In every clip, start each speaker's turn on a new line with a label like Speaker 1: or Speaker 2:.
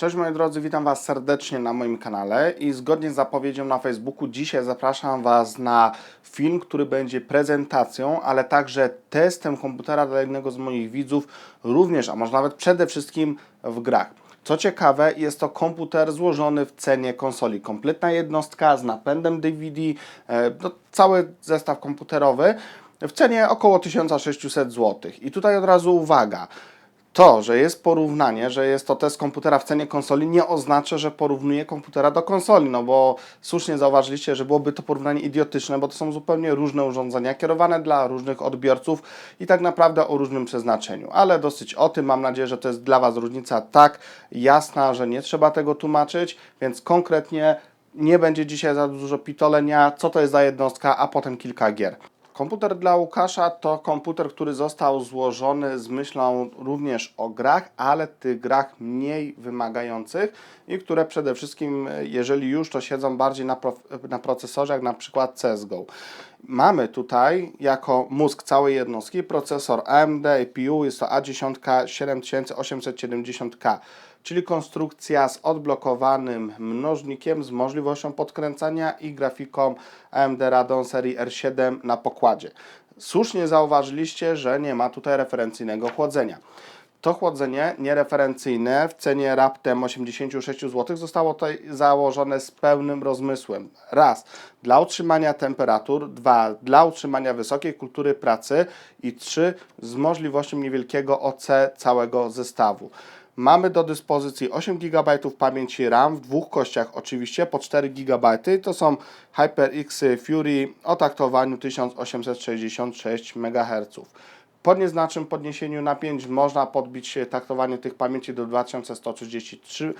Speaker 1: Cześć moi drodzy, witam Was serdecznie na moim kanale i zgodnie z zapowiedzią na Facebooku dzisiaj zapraszam Was na film, który będzie prezentacją, ale także testem komputera dla jednego z moich widzów, również, a może nawet przede wszystkim w grach. Co ciekawe, jest to komputer złożony w cenie konsoli. Kompletna jednostka z napędem DVD, e, no, cały zestaw komputerowy w cenie około 1600 zł. I tutaj od razu uwaga. To, że jest porównanie, że jest to test komputera w cenie konsoli, nie oznacza, że porównuje komputera do konsoli, no bo słusznie zauważyliście, że byłoby to porównanie idiotyczne, bo to są zupełnie różne urządzenia, kierowane dla różnych odbiorców i tak naprawdę o różnym przeznaczeniu. Ale dosyć o tym, mam nadzieję, że to jest dla Was różnica tak jasna, że nie trzeba tego tłumaczyć, więc konkretnie nie będzie dzisiaj za dużo pitolenia, co to jest za jednostka, a potem kilka gier. Komputer dla Łukasza to komputer, który został złożony z myślą również o grach, ale tych grach mniej wymagających i które przede wszystkim, jeżeli już, to siedzą bardziej na, na procesorze, jak na przykład CSGO. Mamy tutaj jako mózg całej jednostki procesor AMD APU, jest to A10 7870K czyli konstrukcja z odblokowanym mnożnikiem z możliwością podkręcania i grafiką AMD Radeon serii R7 na pokładzie. Słusznie zauważyliście, że nie ma tutaj referencyjnego chłodzenia. To chłodzenie niereferencyjne w cenie raptem 86 zł zostało tutaj założone z pełnym rozmysłem. Raz, dla utrzymania temperatur, dwa, dla utrzymania wysokiej kultury pracy i trzy, z możliwością niewielkiego OC całego zestawu. Mamy do dyspozycji 8 GB pamięci RAM w dwóch kościach oczywiście po 4 GB. To są HyperX Fury o taktowaniu 1866 MHz. Po nieznacznym podniesieniu napięć można podbić taktowanie tych pamięci do 2133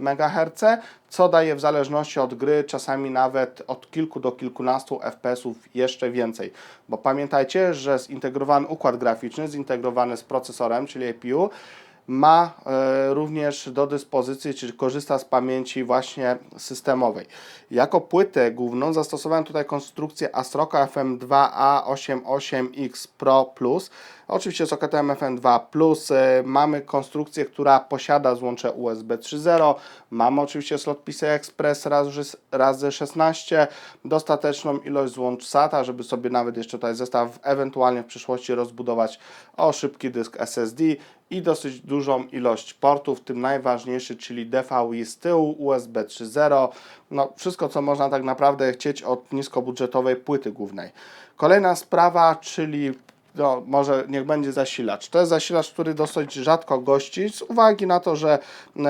Speaker 1: MHz, co daje w zależności od gry czasami nawet od kilku do kilkunastu FPS jeszcze więcej. Bo pamiętajcie, że zintegrowany układ graficzny, zintegrowany z procesorem, czyli APU, ma e, również do dyspozycji, czyli korzysta z pamięci właśnie systemowej. Jako płytę główną zastosowałem tutaj konstrukcję Astroka FM2A88X Pro Plus. Oczywiście sokietem FM2 Plus e, mamy konstrukcję, która posiada złącze USB 3.0. Mamy oczywiście slot PCI Express razy, razy 16, dostateczną ilość złącz SATA, żeby sobie nawet jeszcze tutaj zestaw ewentualnie w przyszłości rozbudować o szybki dysk SSD i dosyć dużą ilość portów, tym najważniejszy, czyli DVI z tyłu, USB 3.0, no wszystko co można tak naprawdę chcieć od niskobudżetowej płyty głównej. Kolejna sprawa, czyli no, może niech będzie zasilacz. To jest zasilacz, który dosyć rzadko gości, z uwagi na to, że e,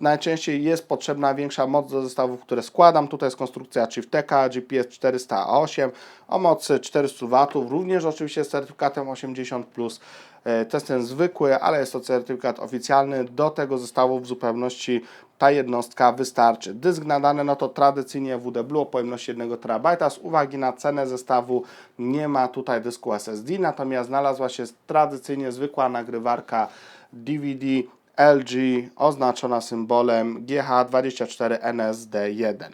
Speaker 1: najczęściej jest potrzebna większa moc do zestawów, które składam. Tutaj jest konstrukcja Chiefteka GPS 408 o mocy 400 W, również oczywiście z certyfikatem 80+. E, to jest ten zwykły, ale jest to certyfikat oficjalny. Do tego zestawu w zupełności ta jednostka wystarczy. Dysk nadany no to tradycyjnie WD o pojemności 1 TB. Z uwagi na cenę zestawu nie ma tutaj dysku SSD, natomiast znalazła się tradycyjnie zwykła nagrywarka DVD LG oznaczona symbolem GH24NSD1.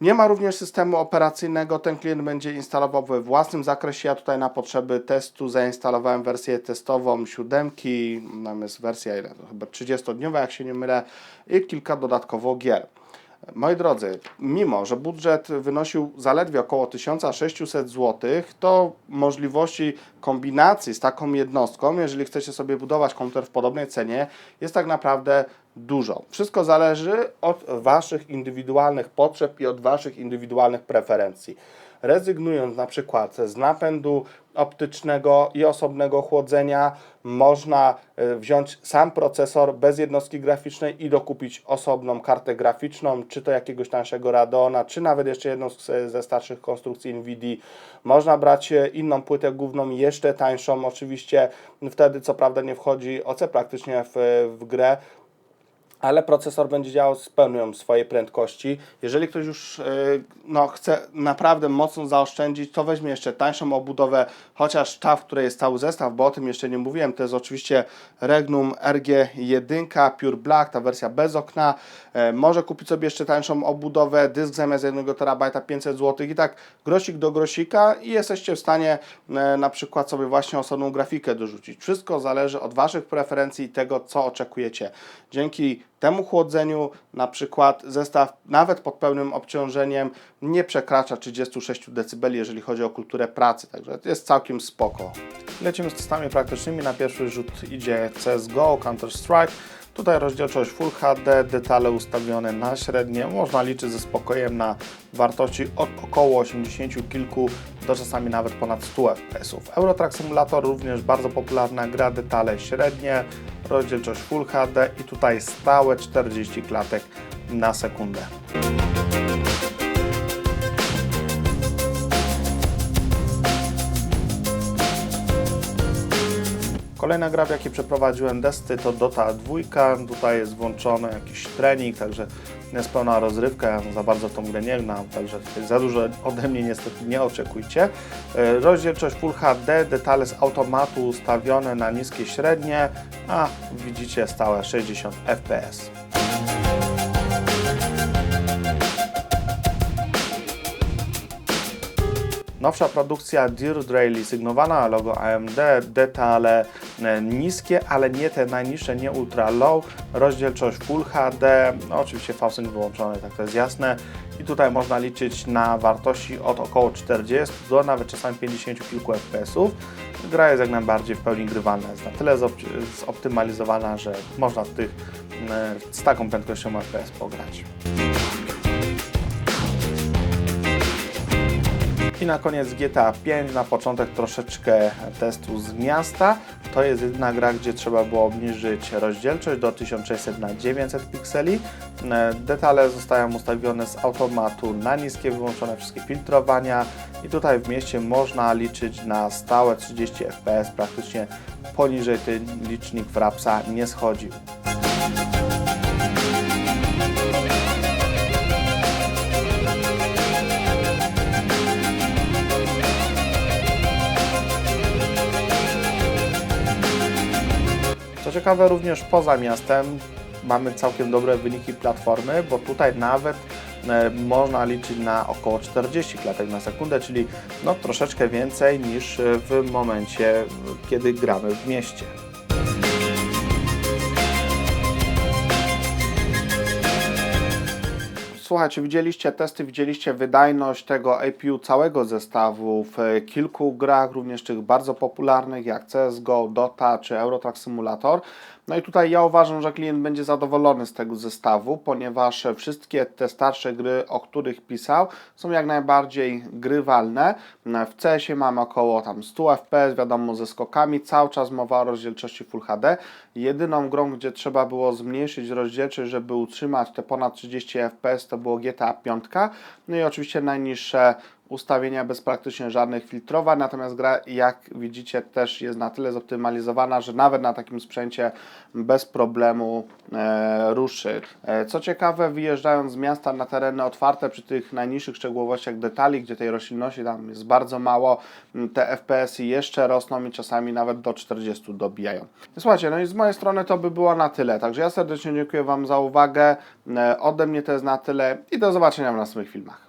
Speaker 1: Nie ma również systemu operacyjnego. Ten klient będzie instalował we własnym zakresie. Ja tutaj na potrzeby testu zainstalowałem wersję testową siódemki. Tam jest wersja chyba 30-dniowa, jak się nie mylę, i kilka dodatkowo gier. Moi drodzy, mimo że budżet wynosił zaledwie około 1600 zł, to możliwości kombinacji z taką jednostką, jeżeli chcecie sobie budować komputer w podobnej cenie, jest tak naprawdę dużo. Wszystko zależy od Waszych indywidualnych potrzeb i od Waszych indywidualnych preferencji rezygnując na przykład z napędu optycznego i osobnego chłodzenia, można e, wziąć sam procesor bez jednostki graficznej i dokupić osobną kartę graficzną, czy to jakiegoś tańszego Radeona, czy nawet jeszcze jedną ze starszych konstrukcji NVIDIA. Można brać e, inną płytę główną, jeszcze tańszą, oczywiście wtedy co prawda nie wchodzi OC praktycznie w, w grę, ale procesor będzie działał z pełnią swojej prędkości. Jeżeli ktoś już e, no, chce naprawdę mocno zaoszczędzić, to weźmie jeszcze tańszą obudowę, chociaż ta, w której jest cały zestaw, bo o tym jeszcze nie mówiłem, to jest oczywiście Regnum RG1 Pure Black, ta wersja bez okna. E, może kupić sobie jeszcze tańszą obudowę, dysk zamiast 1 TB 500 zł i tak grosik do grosika i jesteście w stanie e, na przykład sobie właśnie osobną grafikę dorzucić. Wszystko zależy od Waszych preferencji i tego, co oczekujecie. Dzięki Temu chłodzeniu na przykład zestaw nawet pod pełnym obciążeniem nie przekracza 36 dB, jeżeli chodzi o kulturę pracy, także jest całkiem spoko. Lecimy z testami praktycznymi. Na pierwszy rzut idzie CSGO, Counter-Strike. Tutaj rozdzielczość Full HD, detale ustawione na średnie. Można liczyć ze spokojem na wartości od około 80 kilku do czasami nawet ponad 100 fps. Eurotrack Simulator również bardzo popularna gra, detale średnie, rozdzielczość Full HD i tutaj stałe 40 klatek na sekundę. Kolejna gra, w jakiej przeprowadziłem testy to Dota 2. Tutaj jest włączony jakiś trening, także jest pełna rozrywka. Za bardzo tą grę nie gram, także za dużo ode mnie niestety nie oczekujcie. E, Rozdzielczość Full HD, detale z automatu ustawione na niskie średnie, a widzicie stałe 60 fps. Nowsza produkcja Rally sygnowana logo AMD, detale e, niskie, ale nie te najniższe, nie ultra low, rozdzielczość Full HD, no oczywiście FASync wyłączony, tak to jest jasne i tutaj można liczyć na wartości od około 40 do nawet czasami 50 kilku FPS-ów. Gra jest jak najbardziej w pełni grywalna, jest na tyle zop- zoptymalizowana, że można w tych, e, z taką prędkością FPS pograć. I na koniec GTA 5, na początek troszeczkę testu z miasta. To jest jedna gra, gdzie trzeba było obniżyć rozdzielczość do 1600 na 900 pikseli. E, Detale zostają ustawione z automatu na niskie, wyłączone wszystkie filtrowania i tutaj w mieście można liczyć na stałe 30 fps, praktycznie poniżej ten licznik w rapsa nie schodził. Ciekawe, również poza miastem mamy całkiem dobre wyniki platformy, bo tutaj nawet e, można liczyć na około 40 klatek na sekundę, czyli no, troszeczkę więcej niż w momencie, kiedy gramy w mieście. Słuchajcie, widzieliście testy, widzieliście wydajność tego APU całego zestawu w kilku grach, również tych bardzo popularnych jak CSGO, Dota czy Eurotrack Simulator. No i tutaj ja uważam, że klient będzie zadowolony z tego zestawu, ponieważ wszystkie te starsze gry, o których pisał, są jak najbardziej grywalne. W CS-ie mamy około tam 100 FPS, wiadomo ze skokami, cały czas mowa o rozdzielczości Full HD. Jedyną grą, gdzie trzeba było zmniejszyć rozdzielczość, żeby utrzymać te ponad 30 FPS, to było GTA 5. No i oczywiście najniższe ustawienia bez praktycznie żadnych filtrowań, natomiast gra jak widzicie też jest na tyle zoptymalizowana, że nawet na takim sprzęcie bez problemu e, ruszy. E, co ciekawe, wyjeżdżając z miasta na tereny otwarte przy tych najniższych szczegółowościach detali, gdzie tej roślinności tam jest bardzo mało, te FPS-y jeszcze rosną i czasami nawet do 40 dobijają. Słuchajcie, no i z mojej strony to by było na tyle, także ja serdecznie dziękuję Wam za uwagę, e, ode mnie to jest na tyle i do zobaczenia w następnych filmach.